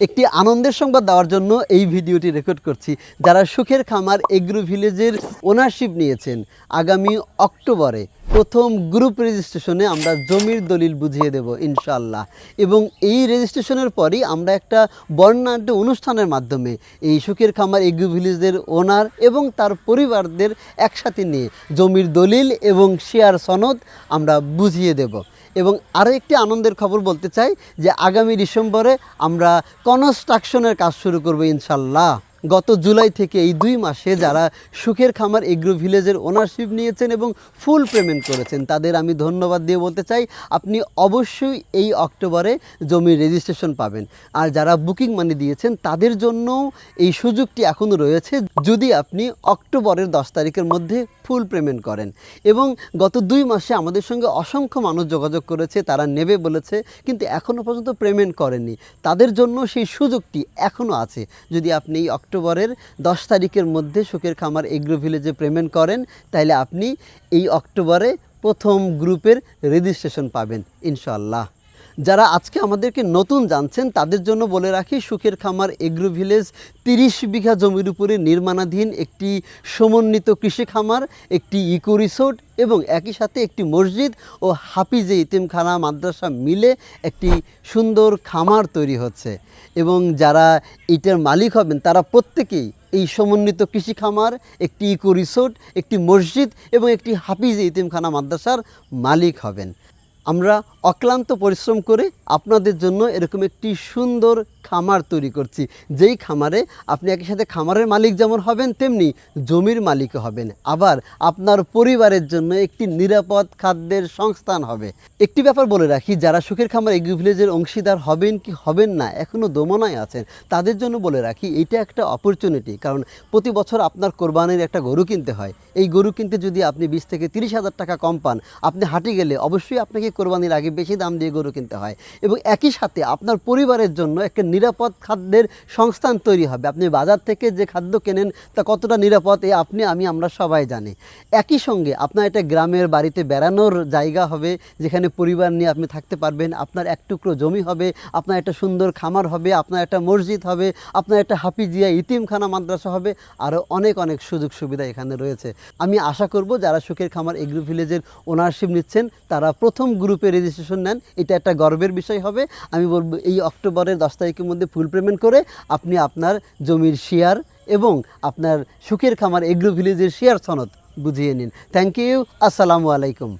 একটি আনন্দের সংবাদ দেওয়ার জন্য এই ভিডিওটি রেকর্ড করছি, যারা সুখের খামার এগ্রো ভিলেজের ওনারশিপ নিয়েছেন। আগামী অক্টোবরে প্রথম গ্রুপ রেজিস্ট্রেশনে আমরা জমির দলিল বুঝিয়ে দেব ইনশাল্লাহ এবং এই রেজিস্ট্রেশনের পরই আমরা একটা বর্ণাঢ্য অনুষ্ঠানের মাধ্যমে এই সুখের খামার এগ্রো ভিলেজের ওনার এবং তার পরিবারদের একসাথে নিয়ে জমির দলিল এবং শেয়ার সনদ আমরা বুঝিয়ে দেব। এবং আরও একটি আনন্দের খবর বলতে চাই যে আগামী ডিসেম্বরে আমরা কনস্ট্রাকশনের কাজ শুরু করব ইনশাল্লাহ। গত জুলাই থেকে এই দুই মাসে যারা সুখের খামার এগ্রো ভিলেজের ওনারশিপ নিয়েছেন এবং ফুল পেমেন্ট করেছেন, তাদের আমি ধন্যবাদ দিয়ে বলতে চাই, আপনি অবশ্যই এই অক্টোবরে জমির রেজিস্ট্রেশন পাবেন। আর যারা বুকিং মানি দিয়েছেন, তাদের জন্য এই সুযোগটি এখনও রয়েছে, যদি আপনি অক্টোবরের দশ তারিখের মধ্যে ফুল পেমেন্ট করেন। এবং গত দুই মাসে আমাদের সঙ্গে অসংখ্য মানুষ যোগাযোগ করেছে, তারা নেবে বলেছে, কিন্তু এখনও পর্যন্ত পেমেন্ট করেনি তাদের জন্য সেই সুযোগটি এখনও আছে। যদি আপনি এই অক্টোবরের দশ তারিখের মধ্যে শোকের খামার এগ্রো ভিলেজে পেমেন্ট করেন তাহলে আপনি এই অক্টোবরে প্রথম গ্রুপের রেজিস্ট্রেশন পাবেন ইনশাল্লাহ যারা আজকে আমাদেরকে নতুন জানছেন, তাদের জন্য বলে রাখি, সুখের খামার এগ্রো ভিলেজ তিরিশ বিঘা জমির উপরে নির্মাণাধীন একটি সমন্বিত কৃষি খামার, একটি ইকো রিসোর্ট এবং একই সাথে একটি মসজিদ ও হাফিজে ইতিমখানা মাদ্রাসা মিলে একটি সুন্দর খামার তৈরি হচ্ছে। এবং যারা এটার মালিক হবেন, তারা প্রত্যেকেই এই সমন্বিত কৃষি খামার, একটি ইকো রিসোর্ট, একটি মসজিদ এবং একটি হাফিজে ইতিমখানা মাদ্রাসার মালিক হবেন। আমরা অক্লান্ত পরিশ্রম করে আপনাদের জন্য এরকম একটি সুন্দর খামার তৈরি করছি। যেই খামারে আপনি একই সাথে খামারের মালিক যেমন হবেন, তেমনি জমির মালিক হবেন। আবার আপনার পরিবারের জন্য একটি নিরাপদ খাদ্যের সংস্থান হবে। একটি ব্যাপার বলে রাখি, যারা সুখের খামার এগ্রি ভিলেজের অংশীদার হবেন কি হবেন না এখনও দোমনায় আছেন, তাদের জন্য বলে রাখি, এটা একটা অপরচুনিটি কারণ প্রতি বছর আপনার কোরবানির একটা গরু কিনতে হয়। এই গরু কিনতে যদি আপনি বিশ থেকে তিরিশ হাজার টাকা কম পান, আপনি হাঁটি গেলে অবশ্যই আপনাকে কোরবানির আগে বেশি দাম দিয়ে গরু কিনতে হয়। এবং একই সাথে আপনার পরিবারের জন্য একটা নিরাপদ খাদ্যের সংস্থান তৈরি হবে। আপনি বাজার থেকে যে খাদ্য কেনেন, তা কতটা নিরাপদ, এ আপনি, আমি, আমরা সবাই জানি। একই সঙ্গে আপনার একটা গ্রামের বাড়িতে বেড়ানোর জায়গা হবে, যেখানে পরিবার নিয়ে আপনি থাকতে পারবেন, আপনার এক টুকরো জমি হবে, আপনার একটা সুন্দর খামার হবে, আপনার একটা মসজিদ হবে, আপনার একটা হাফিজিয়া ইতিমখানা মাদ্রাসা হবে, আরও অনেক অনেক সুযোগ সুবিধা এখানে রয়েছে। আমি আশা করব যারা সুখের খামার এগ্রো ভিলেজের ওনারশিপ নিচ্ছেন, তারা প্রথম গ্রুপে রেজিস্ট্রেশন নেন, এটা একটা গর্বের বিষয় হবে। আমি বলব, এই অক্টোবরের দশ তারিখের মধ্যে ফুল পেমেন্ট করে আপনি আপনার জমির শেয়ার এবং আপনার সুখের খামার এগ্রো ভিলেজের শেয়ার সনদ বুঝিয়ে নিন। থ্যাংক ইউ আসসালামু আলাইকুম।